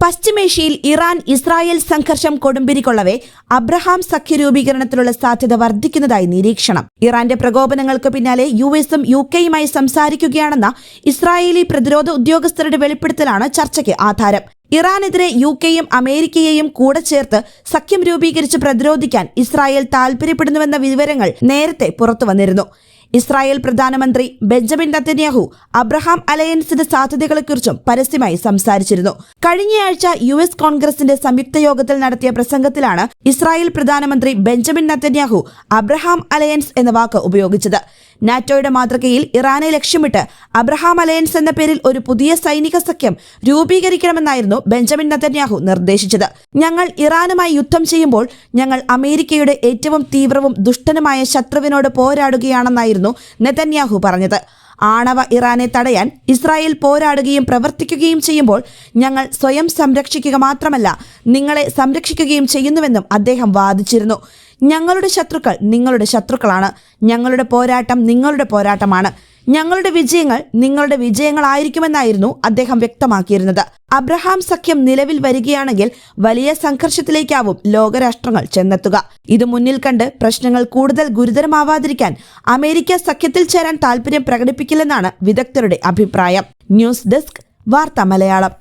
പശ്ചിമേഷ്യയിൽ Iran Israel സംഘർഷം കൊടുമ്പിരിക്കൊള്ളവേ Abraham സഖ്യ രൂപീകരണത്തിലുള്ള സാധ്യത വർദ്ധിക്കുന്നതായി നിരീക്ഷണം. ഇറാന്റെ പ്രകോപനങ്ങൾക്ക് പിന്നാലെ യു എസും യു കെയുമായി സംസാരിക്കുകയാണെന്ന ഇസ്രായേലി പ്രതിരോധ ഉദ്യോഗസ്ഥരുടെ വെളിപ്പെടുത്തലാണ് ചർച്ചയ്ക്ക് ആധാരം. ഇറാനെതിരെ യു കെയും അമേരിക്കയെയും കൂടെ ചേർത്ത് സഖ്യം രൂപീകരിച്ച് പ്രതിരോധിക്കാൻ ഇസ്രായേൽ താൽപര്യപ്പെടുന്നുവെന്ന വിവരങ്ങൾ നേരത്തെ പുറത്തു വന്നിരുന്നു ഇസ്രായേൽ പ്രധാനമന്ത്രി ബെഞ്ചമിൻ നത്തന്യാഹു അബ്രഹാം അലയൻസിന്റെ സാധ്യതകളെക്കുറിച്ചും പരസ്യമായി സംസാരിച്ചിരുന്നു. കഴിഞ്ഞയാഴ്ച യു എസ് കോൺഗ്രസിന്റെ സംയുക്ത യോഗത്തിൽ നടത്തിയ പ്രസംഗത്തിലാണ് ഇസ്രായേൽ പ്രധാനമന്ത്രി ബെഞ്ചമിൻ നത്തന്യാഹു അബ്രഹാം അലയൻസ് എന്ന വാക്ക് ഉപയോഗിച്ചത്. നാറ്റോയുടെ മാതൃകയിൽ ഇറാനെ ലക്ഷ്യമിട്ട് അബ്രഹാം അലയൻസ് എന്ന പേരിൽ ഒരു പുതിയ സൈനിക സഖ്യം രൂപീകരിക്കണമെന്നായിരുന്നു ബെഞ്ചമിൻ നത്തന്യാഹു നിർദ്ദേശിച്ചത്. ഞങ്ങൾ ഇറാനുമായി യുദ്ധം ചെയ്യുമ്പോൾ ഞങ്ങൾ അമേരിക്കയുടെ ഏറ്റവും തീവ്രവും ദുഷ്ടനുമായ ശത്രുവിനോട് പോരാടുകയാണെന്നായിരുന്നു നെതന്യാഹു പറഞ്ഞത്. ആണവ ഇറാനെ തടയാൻ ഇസ്രായേൽ പോരാടുകയും പ്രവർത്തിക്കുകയും ചെയ്യുമ്പോൾ ഞങ്ങൾ സ്വയം സംരക്ഷിക്കുക മാത്രമല്ല നിങ്ങളെ സംരക്ഷിക്കുകയും ചെയ്യുന്നുവെന്നും അദ്ദേഹം വാദിച്ചിരുന്നു. ഞങ്ങളുടെ ശത്രുക്കൾ നിങ്ങളുടെ ശത്രുക്കളാണ്. ഞങ്ങളുടെ പോരാട്ടം നിങ്ങളുടെ പോരാട്ടമാണ്. ഞങ്ങളുടെ വിജയങ്ങൾ നിങ്ങളുടെ വിജയങ്ങളായിരിക്കുമെന്നായിരുന്നു അദ്ദേഹം വ്യക്തമാക്കിയിരുന്നത്. അബ്രഹാം സഖ്യം നിലവിൽ വരികയാണെങ്കിൽ വലിയ സംഘർഷത്തിലേക്കാവും ലോകരാഷ്ട്രങ്ങൾ ചെന്നെത്തുക. ഇത് മുന്നിൽ കണ്ട് പ്രശ്നങ്ങൾ കൂടുതൽ ഗുരുതരമാവാതിരിക്കാൻ അമേരിക്ക സഖ്യത്തിൽ ചേരാൻ താൽപര്യം പ്രകടിപ്പിക്കില്ലെന്നാണ് വിദഗ്ധരുടെ അഭിപ്രായം. ന്യൂസ് ഡെസ്ക് വാർത്ത മലയാളം